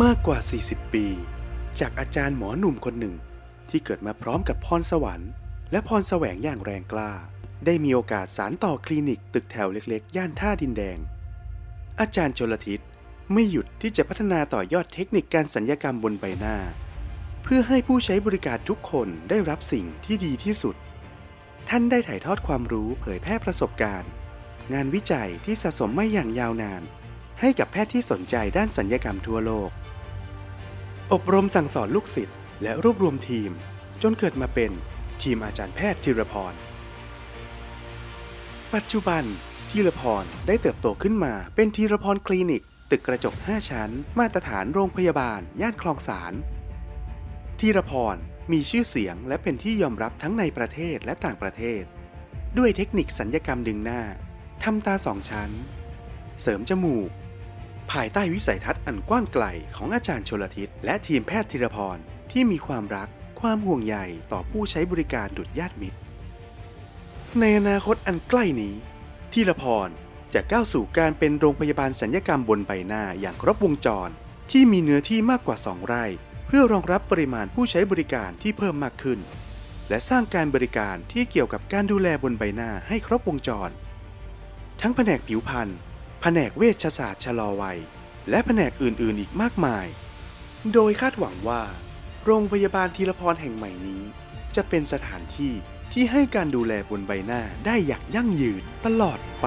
มากกว่า 40 ปี จากอาจารย์หมอหนุ่มคนหนึ่ง ที่เกิดมาพร้อมกับพรสวรรค์ และพรแสวงอย่างแรงกล้า ได้มีโอกาสสารต่อคลินิกตึกแถวเล็กๆ ย่านท่าดินแดง อาจารย์ชลทิศไม่หยุดที่จะพัฒนาต่อยอดเทคนิคการสัญญกรรมบนใบหน้า เพื่อให้ผู้ใช้บริการทุกคนได้รับสิ่งที่ดีที่สุด ท่านได้ถ่ายทอดความรู้เผยแพร่ประสบการณ์ งานวิจัยที่สะสมมาอย่างยาวนาน ให้กับแพทย์ที่สนใจด้านสัญญกรรมทั่วโลก อบรมสั่งสอนลูกศิษย์และรวบรวมทีม จนเกิดมาเป็นทีมอาจารย์แพทย์ธีรพร ปัจจุบันธีรพรได้เติบโตขึ้นมาเป็นธีรพรคลินิก ตึกกระจก 5 ชั้น มาตรฐานโรงพยาบาล ย่านคลองสารธีรพรมีชื่อเสียงและเป็นที่ยอมรับทั้งในประเทศและต่างประเทศ ด้วยเทคนิคสัญญกรรมดึงหน้าทำตาสองชั้น เสริมจมูก ภายใต้วิสัยทัศน์อันกว้างไกลของอาจารย์ชลทิศและทีมแพทย์ธีรพรที่มีความรักความห่วงใยต่อผู้ใช้บริการดุจญาติมิตร ในอนาคตอันใกล้นี้ธีรพรจะก้าวสู่การเป็นโรงพยาบาลสัญญกรรมบนใบหน้าอย่างครบวงจร ที่มีเนื้อที่มากกว่า 2 ไร่ เพื่อรองรับปริมาณผู้ใช้บริการที่เพิ่มมากขึ้น และสร้างการบริการที่เกี่ยวกับการดูแลบนใบหน้าให้ครบวงจร ทั้งแผนกผิวพรรณ แผนกเวชศาสตร์ชะลอวัย และแผนกอื่นๆ อีกมากมาย โดยคาดหวังว่า โรงพยาบาลทีละพรแห่งใหม่นี้ จะเป็นสถานที่ที่ให้การดูแลบนใบหน้าได้อย่างยั่งยืนตลอดไป